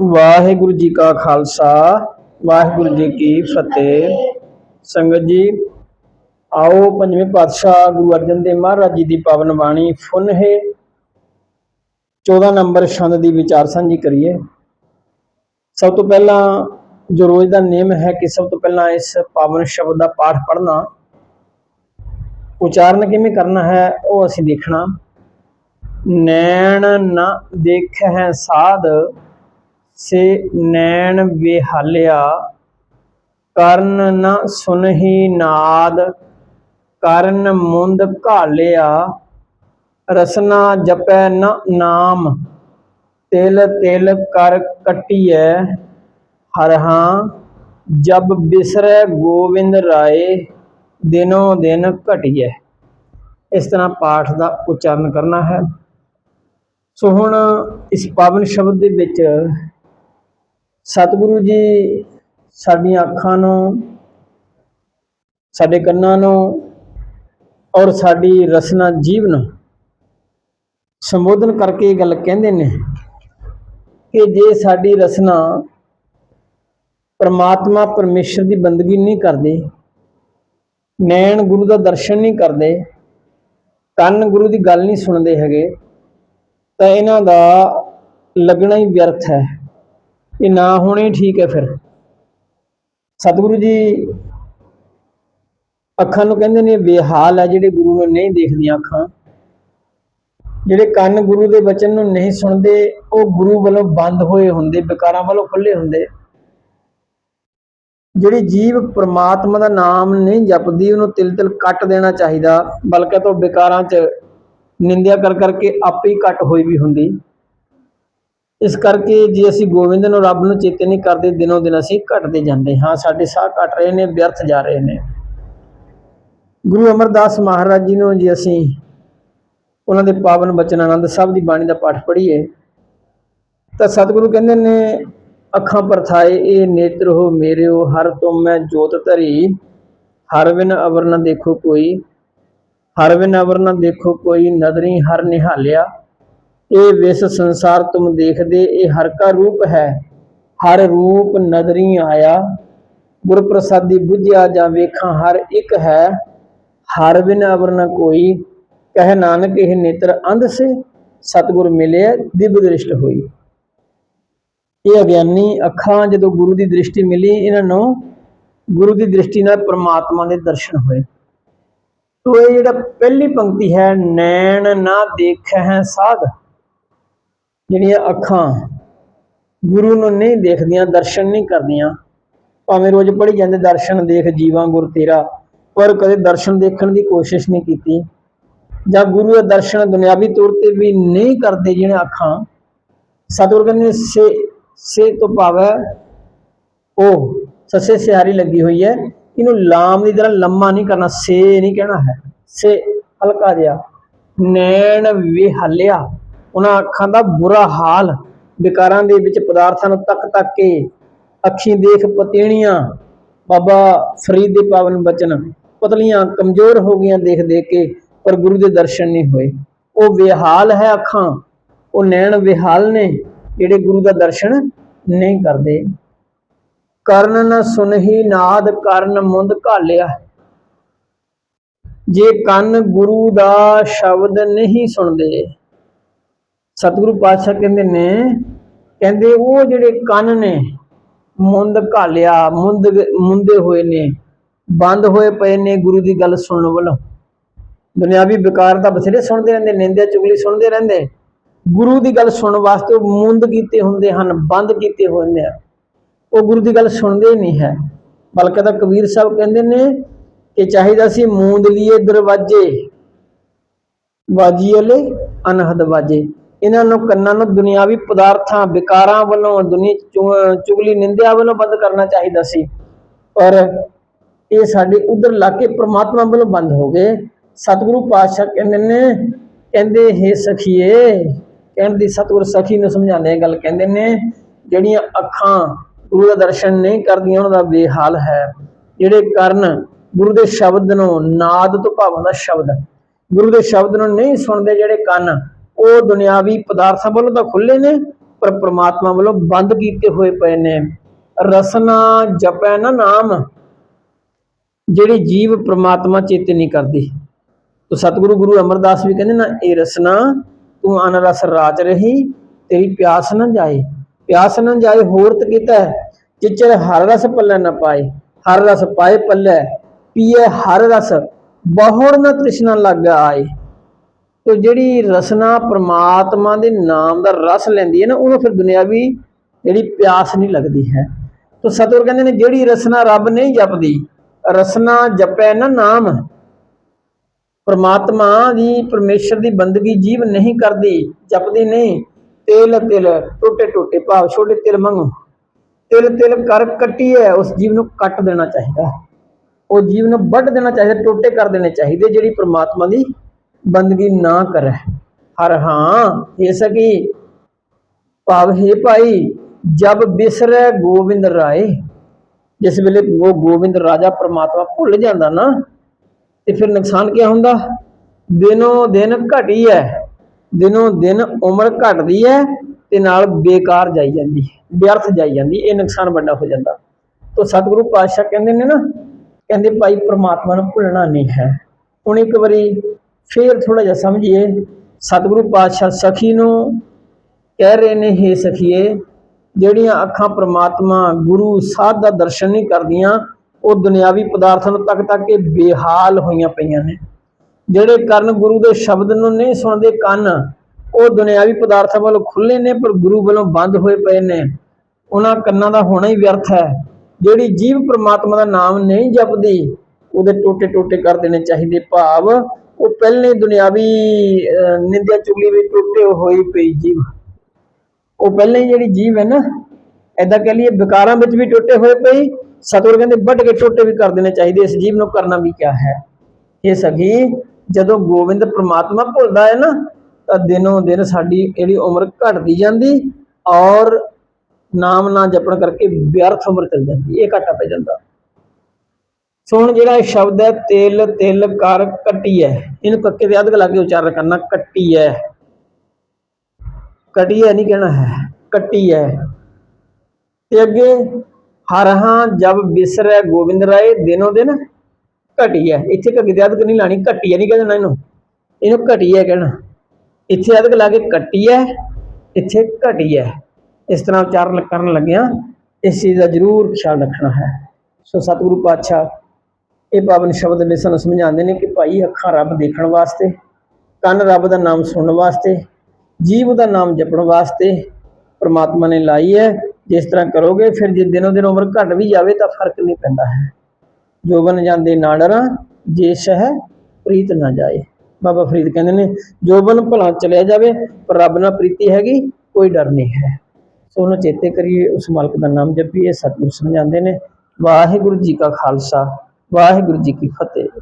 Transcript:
ਵਾਹਿਗੁਰੂ ਜੀ ਕਾ ਖਾਲਸਾ, ਵਾਹਿਗੁਰੂ ਜੀ ਕੀ ਫਤਿਹ। ਸੰਗਤ ਜੀ, ਆਓ ਪੰਜਵੇਂ ਪਾਤਸ਼ਾਹ ਗੁਰੂ ਅਰਜਨ ਦੇਵ ਮਹਾਰਾਜ ਜੀ ਦੀ ਪਾਵਨ ਬਾਣੀ ਫੁਨਹੇ 14 ਨੰਬਰ ਛੰਦ ਦੀ ਵਿਚਾਰ ਸਾਂਝੀ ਕਰੀਏ। ਸਭ ਤੋਂ ਪਹਿਲਾਂ ਜੋ ਰੋਜ਼ ਦਾ ਨਿਯਮ ਹੈ ਕਿ ਸਭ ਤੋਂ ਪਹਿਲਾਂ ਇਸ ਪਾਵਨ ਸ਼ਬਦ ਦਾ ਪਾਠ ਪੜ੍ਹਨਾ। ਉਚਾਰਨ ਕਿਵੇਂ ਕਰਨਾ ਹੈ ਉਹ ਅਸੀਂ ਦੇਖਣਾ। ਨੈਣ ਨਾ ਦੇਖ ਹੈ ਸਾਧ ਸੇ ਨੈਣ ਵਿਹਾਲਿਆ, ਕਰਨ ਨ ਸੁਨਹੀ ਨਾਦ, ਕਰਨ ਮੁੰਦ ਘਾਲਿਆ, ਰਸਨਾ ਜਪੈ ਨ ਨਾਮ, ਤਿਲ ਤਿਲ ਕਰ ਕਟਿਐ, ਹਰਹਾਂ, ਜਬ ਬਿਸਰੈ ਗੋਵਿੰਦ ਰਾਏ, ਦਿਨੋ ਦਿਨ ਘਟਿਐ। ਇਸ ਤਰ੍ਹਾਂ ਪਾਠ ਦਾ ਉਚਾਰਨ ਕਰਨਾ ਹੈ। ਸੋ ਹੁਣ ਇਸ ਪਾਵਨ ਸ਼ਬਦ ਦੇ ਵਿੱਚ ਸਤਿਗੁਰੂ ਜੀ ਸਾਡੀਆਂ ਅੱਖਾਂ ਨੂੰ, ਸਾਡੇ ਕੰਨਾਂ ਨੂੰ ਔਰ ਸਾਡੀ ਰਸਨਾ ਜੀਵ ਨੂੰ ਸੰਬੋਧਨ ਕਰਕੇ ਇਹ ਗੱਲ ਕਹਿੰਦੇ ਨੇ ਕਿ ਜੇ ਸਾਡੀ ਰਸਨਾ ਪਰਮਾਤਮਾ ਪਰਮੇਸ਼ਰ ਦੀ ਬੰਦਗੀ ਨਹੀਂ ਕਰਦੇ, ਨੈਣ ਗੁਰੂ ਦਾ ਦਰਸ਼ਨ ਨਹੀਂ ਕਰਦੇ, ਕੰਨ ਗੁਰੂ ਦੀ ਗੱਲ ਨਹੀਂ ਸੁਣਦੇ ਹੈਗੇ, ਤਾਂ ਇਹਨਾਂ ਦਾ ਲੱਗਣਾ ਹੀ ਵਿਅਰਥ ਹੈ। ਇਹ ਨਾ ਹੋਣੇ ਠੀਕ ਹੈ ਫਿਰ। ਸਤਿਗੁਰੂ ਜੀ ਅੱਖਾਂ ਨੂੰ ਕਹਿੰਦੇ ਨੇ, ਬੇਹਾਲ ਹੈ ਜਿਹੜੇ ਗੁਰੂ ਨੂੰ ਨਹੀਂ ਦੇਖਦੀਆਂ ਅੱਖਾਂ। ਜਿਹੜੇ ਕੰਨ ਗੁਰੂ ਦੇ ਬਚਨ ਨੂੰ ਨਹੀਂ ਸੁਣਦੇ, ਉਹ ਗੁਰੂ ਵੱਲੋਂ ਬੰਦ ਹੋਏ ਹੁੰਦੇ, ਵਿਕਾਰਾਂ ਵੱਲੋਂ ਖੁੱਲੇ ਹੁੰਦੇ। ਜਿਹੜੀ ਜੀਵ ਪ੍ਰਮਾਤਮਾ ਦਾ ਨਾਮ ਨਹੀਂ ਜਪਦੀ, ਉਹਨੂੰ ਤਿਲ ਤਿਲ ਕੱਟ ਦੇਣਾ ਚਾਹੀਦਾ, ਬਲਕਿ ਤੋਂ ਵਿਕਾਰਾਂ 'ਚ ਨਿੰਦਿਆ ਕਰ ਕਰਕੇ ਆਪੇ ਹੀ ਕੱਟ ਹੋਈ ਵੀ ਹੁੰਦੀ। ਇਸ ਕਰਕੇ ਜੇ ਅਸੀਂ ਗੋਬਿੰਦ ਨੂੰ ਰੱਬ ਨੂੰ ਚੇਤੇ ਨਹੀਂ ਕਰਦੇ, ਦਿਨੋਂ ਦਿਨ ਅਸੀਂ ਘਟਦੇ ਜਾਂਦੇ ਹਾਂ। ਸਾਡੇ ਸਾਹ ਘਟ ਰਹੇ ਨੇ, ਵਿਅਰਥ ਜਾ ਰਹੇ ਨੇ। ਗੁਰੂ ਅਮਰਦਾਸ ਮਹਾਰਾਜ ਜੀ ਨੂੰ ਜੇ ਅਸੀਂ ਉਹਨਾਂ ਦੇ ਪਾਵਨ ਬਚਨ ਆਨੰਦ ਸਾਹਿਬ ਦੀ ਬਾਣੀ ਦਾ ਪਾਠ ਪੜ੍ਹੀਏ, ਤਾਂ ਸਤਿਗੁਰੂ ਕਹਿੰਦੇ ਨੇ, ਅੱਖਾਂ ਪਰਥਾਏ ਇਹ ਨੇਤਰ ਹੋ ਮੇਰੇ ਹੋ ਹਰ ਤੁਮ ਮੈਂ ਜੋਤ ਧਰੀ। ਹਰ ਬਿਨ ਅਵਰ ਨਾ ਦੇਖੋ ਕੋਈ, ਹਰ ਬਿਨ ਅਵਰ ਨਾ ਦੇਖੋ ਕੋਈ ਨਦਰੀ ਹਰ ਨਿਹਾਲਿਆ। ਇਹ ਵਿਸ ਸੰਸਾਰ ਤੁਮ ਦੇਖਦੇ, ਇਹ ਹਰ ਕਾ ਰੂਪ ਹੈ। ਹਰ ਰੂਪ ਨਦਰੀ ਆਇਆ। ਗੁਰ ਪ੍ਰਸਾਦੀ ਬੁਝਿਆ ਜਾਂ ਵੇਖਾਂ, ਹਰ ਇੱਕ ਹੈ। ਹਰ ਬਿਨ ਅਵਰ ਨ ਕੋਈ। ਕਹਿ ਨਾਨਕ, ਇਹ ਨੇਤਰ ਅੰਧ ਸੇ। ਸਤਿਗੁਰ ਮਿਲਿਆ, ਦਿਵ ਦ੍ਰਿਸ਼ਟ ਹੋਈ। ਇਹ ਅਗਿਆਨੀ ਅੱਖਾਂ, ਜਦੋਂ ਗੁਰੂ ਦੀ ਦ੍ਰਿਸ਼ਟੀ ਮਿਲੀ, ਇਹਨਾਂ ਨੂੰ ਗੁਰੂ ਦੀ ਦ੍ਰਿਸ਼ਟੀ ਨਾਲ ਪ੍ਰਮਾਤਮਾ ਦੇ ਦਰਸ਼ਨ ਹੋਏ। ਤੋ ਇਹ ਜਿਹੜਾ ਪਹਿਲੀ ਪੰਕਤੀ ਹੈ, ਨੈਣ ਨਾ ਦੇਖਹਿ ਸਾਧ। ਜਿਹੜੀਆਂ ਅੱਖਾਂ ਗੁਰੂ ਨੂੰ ਨਹੀਂ ਦੇਖਦੀਆਂ, ਦਰਸ਼ਨ ਨਹੀਂ ਕਰਦੀਆਂ, ਭਾਵੇਂ ਰੋਜ਼ ਪੜ੍ਹੀ ਜਾਂਦੇ, ਦਰਸ਼ਨ ਦੇਖ ਜੀਵਾਂ ਗੁਰ ਤੇਰਾ, ਪਰ ਕਦੇ ਦਰਸ਼ਨ ਦੇਖਣ ਦੀ ਕੋਸ਼ਿਸ਼ ਨਹੀਂ ਕੀਤੀ। ਜਾਂ ਗੁਰੂ ਦਾ ਦਰਸ਼ਨ ਦੁਨਿਆਵੀ ਤੌਰ ਤੇ ਵੀ ਨਹੀਂ ਕਰਦੇ ਜਿਹੜੀਆਂ ਅੱਖਾਂ। ਸਤਿਗੁਰ ਕਹਿੰਦੇ ਸੇ ਸੇ ਤੋਂ ਭਾਵ ਉਹ ਸੱਸੇ ਸਿਆਰੀ ਲੱਗੀ ਹੋਈ ਹੈ। ਇਹਨੂੰ ਲਾਮ ਦੀ ਤਰ੍ਹਾਂ ਲੰਮਾ ਨਹੀਂ ਕਰਨਾ, ਸੇ ਨਹੀਂ ਕਹਿਣਾ ਹੈ। ਸੇ, ਹਲਕਾ ਜਿਹਾ, ਨੈਣ ਵਿਹਲਿਆ। ਉਹਨਾਂ ਅੱਖਾਂ ਦਾ ਬੁਰਾ ਹਾਲ, ਵਿਕਾਰਾਂ ਦੇ ਵਿੱਚ ਪਦਾਰਥਾਂ ਨੂੰ ਤੱਕ ਤੱਕ ਕੇ ਅੱਖੀਂ ਦੇਖ ਪਤੀਣੀਆਂ, ਬਾਬਾ ਫਰੀਦ ਦੇ ਪਾਵਨ ਬਚਨ, ਪਤਲੀਆਂ ਕਮਜ਼ੋਰ ਹੋ ਗਈਆਂ ਦੇਖ ਦੇਖ ਕੇ, ਪਰ ਗੁਰੂ ਦੇ ਦਰਸ਼ਨ ਨਹੀਂ ਹੋਏ। ਉਹ ਵਿਹਾਲ ਹੈ ਅੱਖਾਂ, ਉਹ ਨੈਣ ਵਿਹਾਲ ਨੇ, ਜਿਹੜੇ ਗੁਰੂ ਦਾ ਦਰਸ਼ਨ ਨਹੀਂ ਕਰਦੇ। ਕਰਨ ਨ ਸੁਨਹੀ ਨਾਦ ਕਰਨ ਮੁੰਦ ਘਾਲਿਆ। ਜੇ ਕੰਨ ਗੁਰੂ ਦਾ ਸ਼ਬਦ ਨਹੀਂ ਸੁਣਦੇ ਸਤਿਗੁਰੂ ਪਾਤਸ਼ਾਹ ਕਹਿੰਦੇ ਨੇ, ਕਹਿੰਦੇ ਉਹ ਜਿਹੜੇ ਕੰਨ ਨੇ, ਮੁੰਦ ਘਾਲਿਆ, ਮੁੰਦ ਮੁੰਦੇ ਹੋਏ ਨੇ, ਬੰਦ ਹੋਏ ਪਏ ਨੇ ਗੁਰੂ ਦੀ ਗੱਲ ਸੁਣਨ ਵੱਲੋਂ। ਦੁਨਿਆਵੀ ਵਿਕਾਰ ਤਾਂ ਬਥੇਰੇ ਸੁਣਦੇ ਰਹਿੰਦੇ, ਨਿੰਦਿਆ ਚੁਗਲੀ ਸੁਣਦੇ ਰਹਿੰਦੇ। ਗੁਰੂ ਦੀ ਗੱਲ ਸੁਣਨ ਵਾਸਤੇ ਉਹ ਮੁੰਦ ਕੀਤੇ ਹੁੰਦੇ ਹਨ, ਬੰਦ ਕੀਤੇ ਹੋਏ ਆ ਉਹ ਗੁਰੂ ਦੀ ਗੱਲ ਸੁਣਦੇ ਹੀ ਨਹੀਂ ਹੈ। ਬਲਕਿ ਤਾਂ ਕਬੀਰ ਸਾਹਿਬ ਕਹਿੰਦੇ ਨੇ ਕਿ ਚਾਹੀਦਾ ਸੀ ਮੂੰਦ ਲਈਏ ਦਰਵਾਜੇ ਵਾਜੀਲੇ ਅਨਹਦ ਵਾਜੇ। ਇਹਨਾਂ ਨੂੰ ਕੰਨਾਂ ਨੂੰ ਦੁਨਿਆਵੀ ਪਦਾਰਥਾਂ, ਵਿਕਾਰਾਂ ਵੱਲੋਂ, ਦੁਨੀਆ ਚੁਗਲੀ ਨਿੰਦਿਆ ਵੱਲੋਂ ਬੰਦ ਕਰਨਾ ਚਾਹੀਦਾ ਸੀ। ਪਰ ਇਹ ਸਾਡੇ ਉਧਰ ਲਾਕੇ ਪ੍ਰਮਾਤਮਾ ਵੱਲੋਂ ਬੰਦ ਹੋ ਗਏ। ਸਤਿਗੁਰੂ ਪਾਤਸ਼ਾਹ ਕਹਿੰਦੇ ਨੇ, ਕਹਿੰਦੇ, ਹੈ ਸਖੀਏ, ਕਹਿਣ ਦੀ ਸਤਿਗੁਰ ਸਖੀ ਨੂੰ ਸਮਝਾਉਂਦੇ ਗੱਲ ਕਹਿੰਦੇ ਨੇ, ਜਿਹੜੀਆਂ ਅੱਖਾਂ ਗੁਰੂ ਦਾ ਦਰਸ਼ਨ ਨਹੀਂ ਕਰਦੀਆਂ, ਉਹਨਾਂ ਦਾ ਬੇਹਾਲ ਹੈ। ਜਿਹੜੇ ਕਰਨ ਗੁਰੂ ਦੇ ਸ਼ਬਦ ਨੂੰ ਨਾਦ ਤੋਂ ਭਾਵਾਂ ਦਾ ਸ਼ਬਦ। ਗੁਰੂ ਦੇ ਸ਼ਬਦ ਨੂੰ ਨਹੀਂ ਸੁਣਦੇ ਜਿਹੜੇ ਕੰਨ ਉਹ ਦੁਨਿਆਵੀ ਪਦਾਰਥਾਂ ਵੱਲੋਂ ਤਾਂ ਖੁੱਲੇ ਨੇ, ਪਰ ਪ੍ਰਮਾਤਮਾ ਵੱਲੋਂ ਬੰਦ ਕੀਤੇ ਹੋਏ ਪਏ ਨੇ। ਰਸਨਾ ਜਪੈ ਨਾ ਨਾਮ, ਜਿਹੜੀ ਜੀਵ ਪ੍ਰਮਾਤਮਾ ਚੇਤੇ ਨਹੀਂ ਕਰਦੀ। ਤੋ ਸਤਿਗੁਰੂ ਗੁਰੂ ਅਮਰਦਾਸ ਵੀ ਕਹਿੰਦੇ ਨਾ, ਇਹ ਰਸਨਾ, ਤੂੰ ਅਨਰਸ ਰਾਜ ਰਹੀ, ਤੇਰੀ ਪਿਆਸ ਨਾ ਜਾਏ। ਪਿਆਸ ਨਾ ਜਾਏ, ਹੋਰ ਤੇ ਕੀਤਾ ਚਿਚਰ ਹਰ ਰਸ ਪੱਲੇ ਨਾ ਪਾਏ, ਹਰ ਰਸ ਪਾਏ ਪੱਲੇ। ਪੀਏ ਹਰ ਰਸ, ਬਹੁੜ ਨਾ ਤ੍ਰਿਸ਼ਨਾ ਲੱਗ ਆਏ। ਤੋ ਜਿਹੜੀ ਰਸਨਾ ਪ੍ਰਮਾਤਮਾ ਦੇ ਨਾਮ ਦਾ ਰਸ ਲੈਂਦੀ ਹੈ ਨਾ, ਉਹਨੂੰ ਫਿਰ ਦੁਨਿਆਵੀ ਜਿਹੜੀ ਪਿਆਸ ਨਹੀਂ ਲੱਗਦੀ ਹੈ। ਤੋ ਸਤਿਗੁਰ ਕਹਿੰਦੇ ਨੇ, ਜਿਹੜੀ ਰਸਨਾ ਰੱਬ ਨਹੀਂ ਜਪਦੀ, ਰਸਨਾ ਜਪੈ ਨਾ ਨਾਮ। ਪ੍ਰਮਾਤਮਾ ਦੀ ਪਰਮੇਸ਼ਰ ਦੀ ਬੰਦਗੀ ਜੀਵ ਨਹੀਂ ਕਰਦੀ, ਜਪਦੀ ਨਹੀਂ। ਤੇਲ ਤਿਲ, ਟੋਟੇ ਟੋਟੇ ਭਾਵ, ਛੋਟੇ ਤਿਲ ਮੰਗੋ। ਤਿਲ ਤਿਲ ਕਰ ਕੱਟੀਏ, ਉਸ ਜੀਵ ਨੂੰ ਕੱਟ ਦੇਣਾ ਚਾਹੀਦਾ। ਉਹ ਜੀਵ ਨੂੰ ਵੱਢ ਦੇਣਾ ਚਾਹੀਦਾ, ਟੋਟੇ ਕਰ ਦੇਣੇ ਚਾਹੀਦੇ, ਜਿਹੜੀ ਪਰਮਾਤਮਾ ਦੀ ਬੰਦਗੀ ਨਾ ਕਰੈ। ਹਰ ਹਾਂ ਇਹ ਸਕੀ। ਭਾਵ ਹੈ ਭਾਈ ਜਬ ਬਿਸਰੈ ਗੋਬਿੰਦ ਰਾਏ। ਜਿਸ ਵੇਲੇ ਉਹ ਗੋਬਿੰਦ ਰਾਜਾ ਪ੍ਰਮਾਤਮਾ ਭੁੱਲ ਜਾਂਦਾ ਨਾ ਤੇ ਫਿਰ ਨੁਕਸਾਨ ਕੀ ਹੁੰਦਾ? ਦਿਨੋਂ ਦਿਨ ਘਟੀ ਹੈ ਦਿਨੋਂ ਦਿਨ ਉਮਰ ਘਟਦੀ ਹੈ ਤੇ ਨਾਲ ਬੇਕਾਰ ਜਾਈ ਜਾਂਦੀ ਹੈ, ਵਿਅਰਥ ਜਾਈ ਜਾਂਦੀ ਇਹ ਨੁਕਸਾਨ ਵੱਡਾ ਹੋ ਜਾਂਦਾ। ਤੋ ਸਤਿਗੁਰੂ ਪਾਤਸ਼ਾਹ ਕਹਿੰਦੇ ਨੇ ਨਾ ਕਹਿੰਦੇ ਭਾਈ ਪ੍ਰਮਾਤਮਾ ਨੂੰ ਭੁੱਲਣਾ ਨਹੀਂ ਹੈ। ਹੁਣ ਇੱਕ ਵਾਰੀ ਫੇਰ ਥੋੜਾ ਜਿਹਾ ਸਮਝੀਏ, ਸਤਿਗੁਰੂ ਪਾਤਸ਼ਾਹ ਸਖੀ ਨੂੰ ਕਹਿ ਰਹੇ ਨੇ, ਹੇ ਸਖੀਏ, ਜਿਹੜੀਆਂ ਅੱਖਾਂ ਪ੍ਰਮਾਤਮਾ, ਗੁਰੂ, ਸਾਧ ਦਾ ਦਰਸ਼ਨ ਨਹੀਂ ਕਰਦੀਆਂ, ਉਹ ਦੁਨਿਆਵੀ ਪਦਾਰਥਾਂ ਨੂੰ ਤੱਕ ਤੱਕ ਕੇ ਬੇਹਾਲ ਹੋਈਆਂ ਪਈਆਂ ਨੇ। ਜਿਹੜੇ ਕਰਨ ਗੁਰੂ ਦੇ ਸ਼ਬਦ ਨੂੰ ਨਹੀਂ ਸੁਣਦੇ ਕੰਨ, ਉਹ ਦੁਨਿਆਵੀ ਪਦਾਰਥਾਂ ਵੱਲੋਂ ਖੁੱਲੇ ਨੇ, ਪਰ ਗੁਰੂ ਵੱਲੋਂ ਬੰਦ ਹੋਏ ਪਏ ਨੇ। ਉਹਨਾਂ ਕੰਨਾਂ ਦਾ ਹੋਣਾ ਹੀ ਵਿਅਰਥ ਹੈ। ਜਿਹੜੀ ਜੀਵ ਪ੍ਰਮਾਤਮਾ ਦਾ ਨਾਮ ਨਹੀਂ ਜਪਦੀ, ਉਹਦੇ ਟੋਟੇ ਟੋਟੇ ਕਰ ਦੇਣੇ ਚਾਹੀਦੇ ਭਾਵ ਉਹ ਪਹਿਲੇ ਦੁਨਿਆਵੀ ਨਿੰਦਿਆ ਚੁਗਲੀ ਵਿੱਚ ਟੁੱਟੇ ਹੋਈ ਪਈ ਜੀਵ। ਉਹ ਪਹਿਲਾਂ ਜਿਹੜੀ ਜੀਵ ਹੈ ਨਾ ਐਦਾਂ ਕਹਿ ਲਈਏ ਵਿਕਾਰਾਂ ਵਿੱਚ ਵੀ ਟੁੱਟੇ ਹੋਏ ਪਈ ਸਤਿਗੁਰ ਕਹਿੰਦੇ ਵੱਢ ਕੇ ਟੋਟੇ ਵੀ ਕਰ ਦੇਣੇ ਚਾਹੀਦੇ, ਇਸ ਜੀਵ ਨੂੰ ਕਰਨਾ ਵੀ ਕਿਆ ਹੈ। ਇਹ ਸਖੀ, ਜਦੋਂ ਗੋਬਿੰਦ ਪ੍ਰਮਾਤਮਾ ਭੁੱਲਦਾ ਹੈ ਨਾ, ਤਾਂ ਦਿਨੋਂ ਦਿਨ ਸਾਡੀ ਜਿਹੜੀ ਉਮਰ ਘਟਦੀ ਜਾਂਦੀ ਔਰ ਨਾਮ ਨਾ ਜਪਣ ਕਰਕੇ ਵਿਅਰਥ ਉਮਰ ਚਲ ਜਾਂਦੀ, ਇਹ ਘਾਟਾ ਪੈ ਜਾਂਦਾ। ਸੋ ਹੁਣ ਜਿਹੜਾ ਇਹ ਸ਼ਬਦ ਹੈ, ਤਿਲ ਤਿਲ, ਕਰ, ਕੱਟੀ ਹੈ। ਇਹਨੂੰ ਕੱਕੇ ਦੇ ਅਧਕ ਲਾ ਕੇ ਉਚਾਰਨ ਕਰਨਾ, ਕੱਟੀ ਹੈ। ਕਟੀ ਹੈ ਨਹੀਂ ਕਹਿਣਾ ਹੈ, ਕੱਟੀ ਹੈ। ਤੇ ਅੱਗੇ, ਹਰ ਹਾਂ ਜਬ ਬਿਸਰੈ ਗੋਬਿੰਦ ਰਾਏ, ਦਿਨੋ ਦਿਨ ਘਟੀ ਹੈ। ਇੱਥੇ ਘੱਗੇ ਦੇ ਅਧਕ ਨਹੀਂ ਲਾਣੀ, ਘਟੀ ਹੈ ਨਹੀਂ ਕਹਿਣਾ ਇਹਨੂੰ। ਇਹਨੂੰ ਘਟੀ ਹੈ ਕਹਿਣਾ। ਇੱਥੇ ਅਧਕ ਲਾ ਕੇ ਕੱਟੀ ਹੈ, ਇੱਥੇ ਘਟੀ ਹੈ। ਇਸ ਤਰ੍ਹਾਂ ਉਚਾਰਨ ਕਰਨ ਲੱਗਿਆ, ਇਸ ਚੀਜ਼ ਦਾ ਜ਼ਰੂਰ ਖਿਆਲ ਰੱਖਣਾ ਹੈ। ਸੋ ਸਤਿਗੁਰੂ ਪਾਤਸ਼ਾਹ ਇਹ ਪਾਵਨ ਸ਼ਬਦ ਨੇ ਸਾਨੂੰ ਸਮਝਾਉਂਦੇ ਨੇ ਕਿ ਭਾਈ ਅੱਖਾਂ ਰੱਬ ਦੇਖਣ ਵਾਸਤੇ, ਕੰਨ ਰੱਬ ਦਾ ਨਾਮ ਸੁਣਨ ਵਾਸਤੇ, ਜੀਵ ਦਾ ਨਾਮ ਜਪਣ ਵਾਸਤੇ ਪ੍ਰਮਾਤਮਾ ਨੇ ਲਾਈ ਹੈ। ਜਿਸ ਤਰ੍ਹਾਂ ਕਰੋਗੇ ਫਿਰ ਜੇ ਦਿਨੋ ਦਿਨ ਉਮਰ ਘਟ ਵੀ ਜਾਵੇ ਤਾਂ ਫ਼ਰਕ ਨਹੀਂ ਪੈਂਦਾ ਹੈ। ਜੋਬਨ ਜਾਂਦੇ ਨਾ ਡਰਾਂ ਜੇ ਸਹਿ ਪ੍ਰੀਤ ਨਾ ਜਾਏ। ਬਾਬਾ ਫਰੀਦ ਕਹਿੰਦੇ ਨੇ ਜੋਬਨ ਭਲਾ ਚਲਿਆ ਜਾਵੇ, ਪਰ ਰੱਬ ਨਾਲ ਪ੍ਰੀਤੀ ਹੈਗੀ, ਕੋਈ ਡਰ ਨਹੀਂ ਹੈ। ਸੋ ਉਹਨੂੰ ਚੇਤੇ ਕਰੀਏ, ਉਸ ਮਾਲਕ ਦਾ ਨਾਮ ਜਪੀਏ, ਸਤਿਗੁਰ ਸਮਝਾਉਂਦੇ ਨੇ, ਵਾਹਿਗੁਰੂ ਜੀ ਕਾ ਖਾਲਸਾ। ਵਾਹਿਗੁਰੂ ਜੀ ਕੀ ਫਤਿਹ।